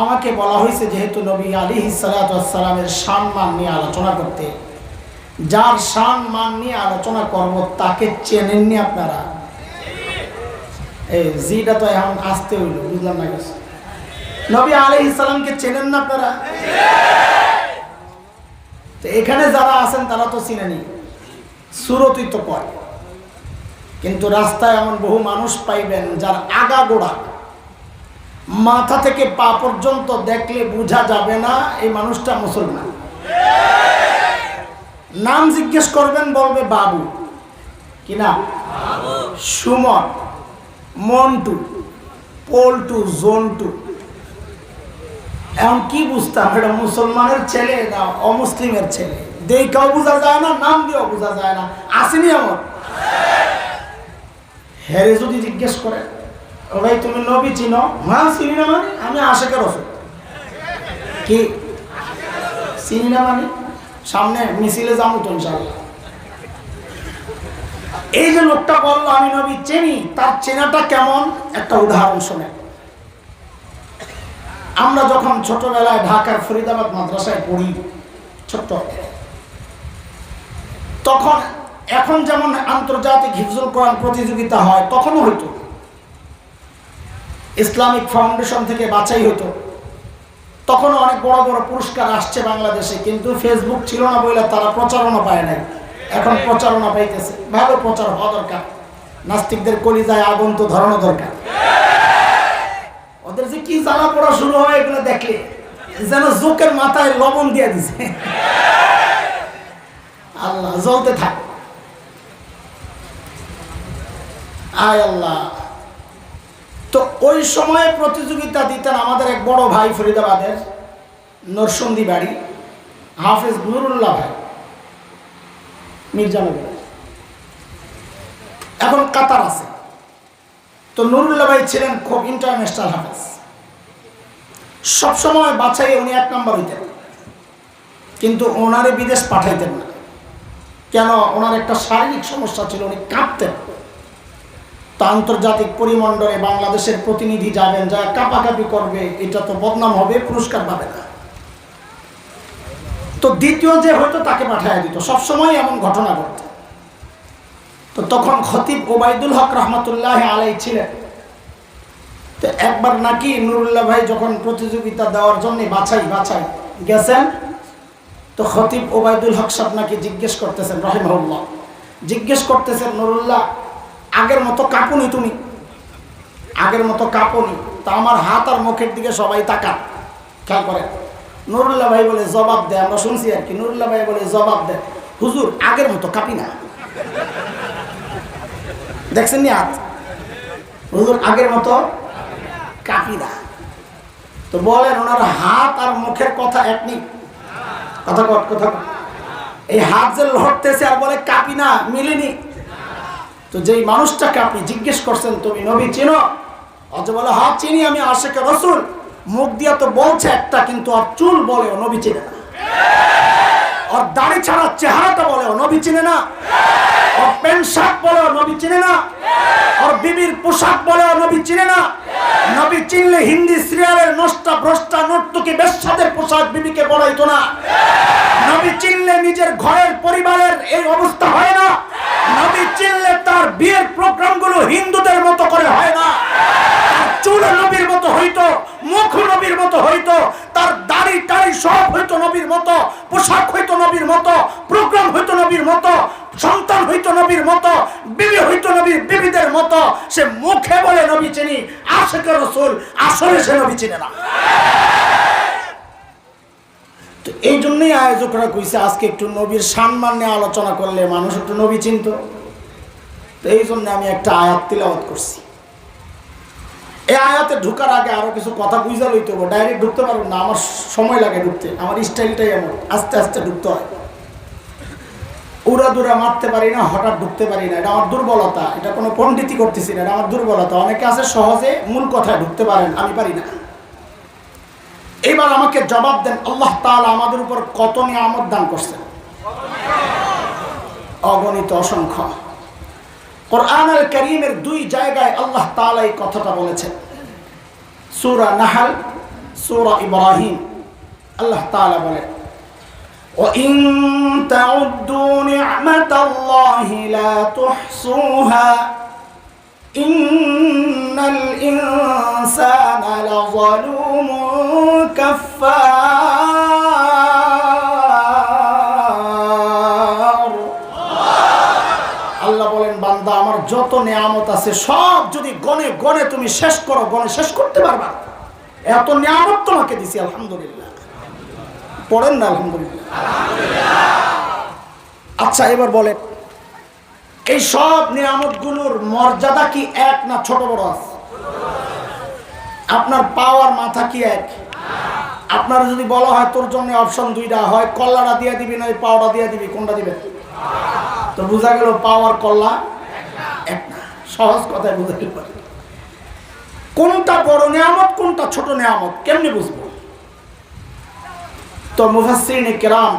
আমাকে বলা হয়েছে যেহেতু নবী আলী শান মান নিয়ে আলোচনা করতে। যার শান মান নিয়ে আলোচনা করব, তাকে চেনেননি আপনারা? এই জিটা তো এখন আসতে হইল, বুঝলাম না কিছু। নবী আলী ইসলামকে চেনেন না আপনারা? তো এখানে যারা আছেন, তারা তো চিনেনি। সুরতই তো কয়। কিন্তু রাস্তায় এমন বহু মানুষ পাইবেন, যার আগা গোড়া মাথা থেকে পা পর্যন্ত দেখলে বোঝা যাবে না এই মানুষটা মুসলমান। নাম জিজ্ঞেস করবেন, বলবে বাবু। কি না সুমন, মন্টু, পল্টু, জন্টু। এখন কি বুঝতাম? এটা মুসলমানের ছেলে না অমুসলিমের ছেলে? দেই দেখাও বোঝা যায় না, নাম দিয়েও বোঝা যায় না। আসেনি আমার হেরে যদি জিজ্ঞেস করে ও ভাই তুমি নবী চিনো হ্যাঁ চিনি না মানে? আমি আশেকের ওষুধ কি? চিনি না মানে? সামনে মিছিলে যাব তো এই যে লোকটা বলল, আমি নবী চিনি, তার চেনাটা কেমন? একটা উদাহরণ শোনে। আমরা যখন ছোটবেলায় ঢাকার ফরিদাবাদ মাদ্রাসায় পড়ি, ছোট্ট, তখন, এখন যেমন আন্তর্জাতিক হিফজুল কোরআন প্রতিযোগিতা হয়, তখনও হইতো। ইসলামিক ফাউন্ডেশন থেকে বাছাই হতো। তখনও অনেক বড় বড় পুরস্কার আসছে বাংলাদেশে, কিন্তু ফেসবুক ছিল না বলে তারা প্রচারণা পায় নাই। এখন প্রচারণা পাইতেছে। ভালো প্রচার হওয়া দরকার। নাস্তিকদের কলিজায় তো ধরানো দরকার। ওদের যে কি জানা পড়া শুরু হয় এগুলো দেখলে যেন জোকের মাথায় লবণ দিয়ে দিছে। আল্লাহ, জ্বলতে থাক। আয় আল্লাহ। তো ওই সময়ে প্রতিযোগিতা দিতেন আমাদের এক বড় ভাই ফরিদাবাদের নরসন্দি বাড়ি, হাফেজ নুরুল্লাহ ভাই মির্জানগর এখন কাতার আছে। তো নুরুল্লাহ ভাই ছিলেন খুব ইন্টারন্যাশনাল হাফেজ। সবসময় বাছাই উনি এক নম্বর হইতেন। কিন্তু ওনারে বিদেশ পাঠাইতেন না। কেন? ওনার একটা শারীরিক সমস্যা ছিল, উনি কাঁপতেন। তা আন্তর্জাতিক পরিমণ্ডলে বাংলাদেশের প্রতিনিধি যাবেন যা কাপাকাপি করবে, এটা তো বদনাম হবে, পুরস্কার পাবে না। তো দ্বিতীয় যে হয়তো তাকে পাঠায় দিত, সবসময় এমন ঘটনা ঘটত। তো তখন খতিব ওবায়দুল হক রহমতুল্লাহ আলাই ছিলেন। তো একবার নাকি নুরুল্লাহ ভাই যখন প্রতিযোগিতা দেওয়ার জন্য বাছাই বাছাই, গেছেন, তো খতিব ওবায়দুল হক সাহেব নাকি জিজ্ঞেস করতেছেন রহিমউল্লাহ জিজ্ঞেস করতেছেন, নুরুল্লাহ আগের মতো কাঁপুনি তুমি। আগের মতো কাঁপুনি। তা আমার হাত আর মুখের দিকে সবাই তাকান। খেয়াল করে নুরুল্লাহ ভাই বলে, জবাব দেয় আমরা শুনছি আর কি। নুরুল্লাহ ভাই বলে, জবাব দেয় হুজুর, আগের মতো কাঁপি না। দেখছেন নি হাত? হুজুর, আগের মতো কাঁপি না। তো বলেন, ওনার হাত আর মুখের কথা একনি কথা কথা এই হাত যে লড়তেছে আর বলে কাঁপি না, মিলেনি। তো যেই মানুষটাকে আপনি জিজ্ঞেস করছেন, তুমি নবী চিনো? বলে হ্যাঁ চিনি আমি, আশেকে রসুল। মুখ দিয়া তো বলছে একটা, কিন্তু আর চুল বলে নবী চিনে না। ওর দাড়ি ছাড়া চেহারাটা বলে নবী চিনে না। ওর প্যান্ট শার্ট বলে নবী চিনে না। ওর বিবির পোশাক বলে নবী চিনে না। নবী চিনলে হিন্দি সিরিয়ালের নষ্টা ভ্রষ্টা নর্তকী বেশ্যাদের পোশাক বিবিকে বলাইতো না। নবী চিনলে নিজের ঘরের পরিবারের এই অবস্থা হয় না। নবী চিনলে তার বিয়ের প্রোগ্রামগুলো হিন্দুদের মতো করে হয় না। চুল নবীর মতো হইতো, মুখ নবীর মতো হইতো, তার দাড়ি টাড়ি সব হইতো নবীর মতো, পোশাক হইতো নবীর মতো, প্রোগ্রাম হইতো নবীর মতো, সন্তান হইতো নবীর মতো, বিবি হইতো নবীর বিবিদের মতো। সে মুখে বলে নবী চিনি আশেকের রসুল, আসলে সে নবী চিনে না। তো এই জন্যই আয়োজকরা কইছে, আজকে একটু নবীর সম্মান নিয়ে আলোচনা করলে মানুষ একটু নবী চিনত। তো এই জন্য আমি একটা আয়াত তিলাওয়াত করছি। এই আয়াতে ঢুকার আগে আরও কিছু কথা বুঝা লইতে হবে ডাইরেক্ট ঢুকতে পারব না, আমার সময় লাগে ঢুকতে, আমার স্টাইলটাই এমন, আস্তে আস্তে ঢুকতে হয়। উড়া দুরা মারতে পারি না, হঠাৎ ঢুকতে পারি না, এটা আমার দুর্বলতা, এটা কোনো পণ্ডিতি করতেছি না, এটা আমার দুর্বলতা, অনেকে আছে সহজে মূল কথায় ঢুকতে পারেন, আমি পারি না। এবার আমাকে জবাব দেন আল্লাহ তাআলা আমাদের উপর কত নিয়ামত দান করছেন অগণিত অসংখ্য কোরআনুল করিমের দুই জায়গায় আল্লাহ তাআলা এই কথাটা বলেছেন সূরা নাহাল সূরা ইব্রাহিম আল্লাহ তাআলা বলেন وإن تعدوا نعمة الله لا تحصوها إن الإنسان لظلوم আল্লাহ বলেন, বান্দা, আমার যত নিয়ামত আছে, সব যদি গনে গনে তুমি শেষ করো, গনে শেষ করতে পারবা। এত নিয়ামত তোমাকে দিছি, আলহামদুলিল্লাহ। পড়েন না, আলহামদুলিল্লাহ। আচ্ছা এবার বলেন, এই সব নিয়ামতগুলোর মর্যাদা কি এক না ছোট বড় আছে? আপনার পাওয়ার মাথা কি এক? আপনার যদি বলা হয় তোর জন্য অপশন দুইটা হয়, কল্লাটা দিয়ে দিবি না পাওয়াটা দিয়ে দিবি, কোনটা দিবে? তো বোঝা গেল পাওয়ার কল্লা সহজ কথায় বুঝা গেল। কোনটা বড় নিয়ামত, কোনটা ছোট নিয়ামত, কেমনি বুঝব? তো মুফাসসিরিন কেরাম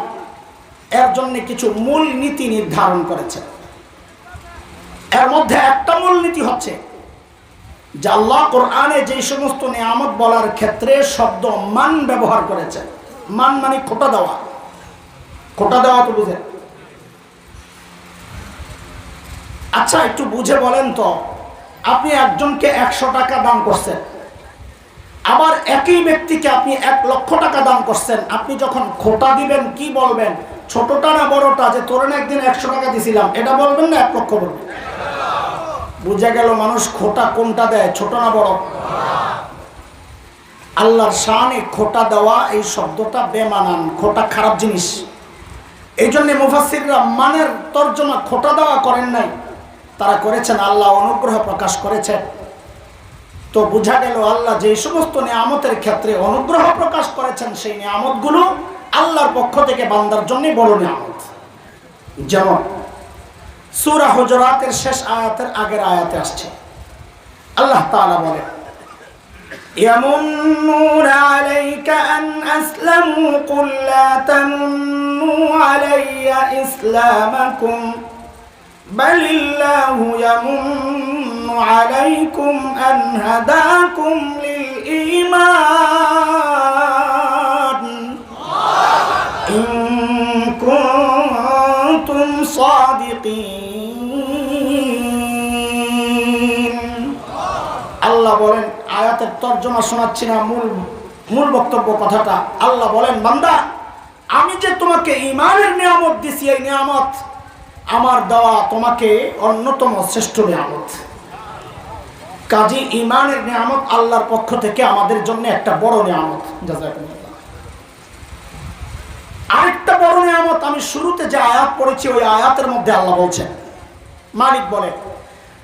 এর জন্য কিছু মূল নীতি নির্ধারণ করেছে। এর মধ্যে একটা মূল নীতি হচ্ছে যে কোরআনে যে সমস্ত নিয়ামত বলার ক্ষেত্রে শব্দ মান ব্যবহার করেছে। মান মানে খোটা দেওয়া। খোটা দেওয়া তো বুঝে। আচ্ছা একটু বুঝে বলেন তো, আপনি একজনকে একশো টাকা দান করছেন, আবার একই ব্যক্তিকে আপনি এক লক্ষ টাকা দান করছেন, আপনি যখন খোটা দিবেন, কি বলবেন? ছোটটা না বড়টা? যে তোর একদিন একশো টাকা দিছিলাম, এটা বলবেন না এক লক্ষ বলবেন? বুঝা গেল মানুষ খোটা কোনটা দেয়, ছোট না বড়? আল্লাহর শানে খোটা দেওয়া এই শব্দটা বেমানান, খোটা খারাপ জিনিস। এই জন্যে মুফাসিররা মানের তর্জমা খোটা দেওয়া করেন নাই। তারা করেছেন, আল্লাহ অনুগ্রহ প্রকাশ করেছেন। তো বোঝা গেল আল্লাহ যে সমস্ত নিয়ামতের ক্ষেত্রে অনুগ্রহ প্রকাশ করেছেন, সেই নিয়ামতগুলো আল্লাহর পক্ষ থেকে বান্দার জন্য বড় নিয়ামত। যেমন সুরা হুজরাতের শেষ আয়াতের আগের আয়াতে আসছে আল্লাহ তাআলা বলে يمنون عليك أن أسلموا قل لا تمنوا علي إسلامكم بل الله يمن عليكم أن هداكم للإيمان তর্জমা শোনাচ্ছি না, মূল মূল বক্তব্য কথাটা। আল্লাহ বলেন, বান্দা, আমি যে তোমাকে ইমানের নিয়ামত দিছি, এই নিয়ামত আমার দেওয়া তোমাকে অন্যতম শ্রেষ্ঠ নিয়ামত। কাজী ইমানের নিয়ামত আল্লাহর পক্ষ থেকে আমাদের জন্য একটা বড় নিয়ামত। আরেকটা বড় নিয়ামত, আমি শুরুতে যে আয়াত পড়েছি, ওই আয়াতের মধ্যে আল্লাহ বলছেন, মালিক বলে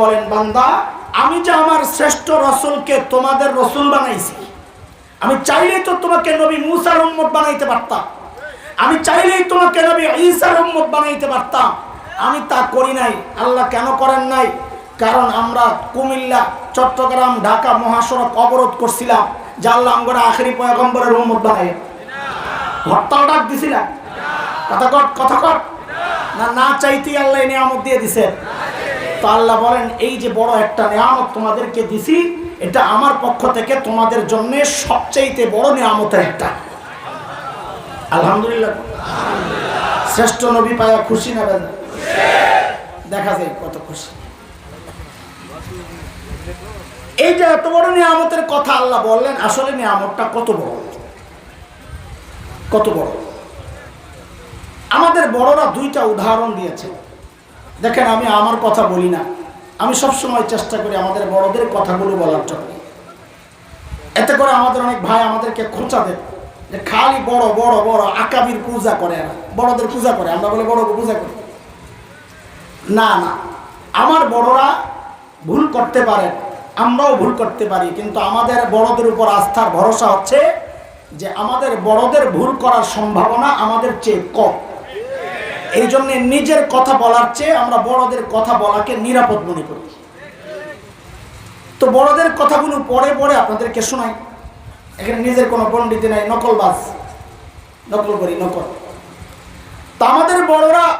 বলেন, বান্দা, আমি যে আমার শ্রেষ্ঠ রসুলকে তোমাদের রসুল বানাইছি, আমি চাইলেই তো তোমাকে নবী মুসার উম্মত বানাইতে পারতাম, আমি চাইলেই তোমাকে নবী ঈসার উম্মত বানাইতে পারতাম, আমি তা করি নাই, আল্লাহ কেন করেন নাই? কারণ আমরা কুমিল্লা, চট্টগ্রাম, ঢাকা মহাসড়ক অবরোধ করছিলাম, যে আল্লাহ আমরা আখেরি পয়গম্বরের উম্মত বানাই হরতাল ডাক দিছিলাম কথা কথা কট না না চাইতেই আল্লাহ নিয়ামত দিয়ে দিছে তো আল্লাহ বলেন, এই যে বড় একটা নিয়ামত তোমাদেরকে দিছি, এটা আমার পক্ষ থেকে তোমাদের জন্য সবচাইতে বড় নিয়ামতের একটা। আলহামদুলিল্লাহ। শ্রেষ্ঠ নবী পায়া খুশি না বেদা দেখা যায় কত খুশি। এই যে এত বড় নিয়ামতের কথা আল্লাহ বললেন, আসলে নিয়ামতটা কত বড়? কত বড়? আমাদের বড়রা দুইটা উদাহরণ দিয়েছে। দেখেন, আমি আমার কথা বলি না। আমি সব সময় চেষ্টা করি আমাদের বড়দের কথাগুলো বলার জন্য। এতে করে আমাদের অনেক ভাই আমাদেরকে খোঁচা দেয়। যে খালি বড় বড় বড় আকাবির পূজা করে বড়দের পূজা করে, আমরা বলে বড় পূজা করি। না না, আমার বড়রা ভুল করতে পারে, আমরাও ভুল করতে পারি, কিন্তু আমাদের বড়দের উপর আস্থার ভরসা হচ্ছে যে আমাদের বড়দের ভুল করার সম্ভাবনা আমাদের চেয়ে কম। এই জন্য নিজের কথা বলার চেয়ে আমরা বড়দের কথা বলাকে নিরাপদ মনে করি। তো বড়দের কথাগুলো পরে পরে আপনাদেরকে শোনাই। এখানে নিজের কোনো পণ্ডিত নাই, নকলবাজ। নকল করি, নকল। তা আমাদের বড়রা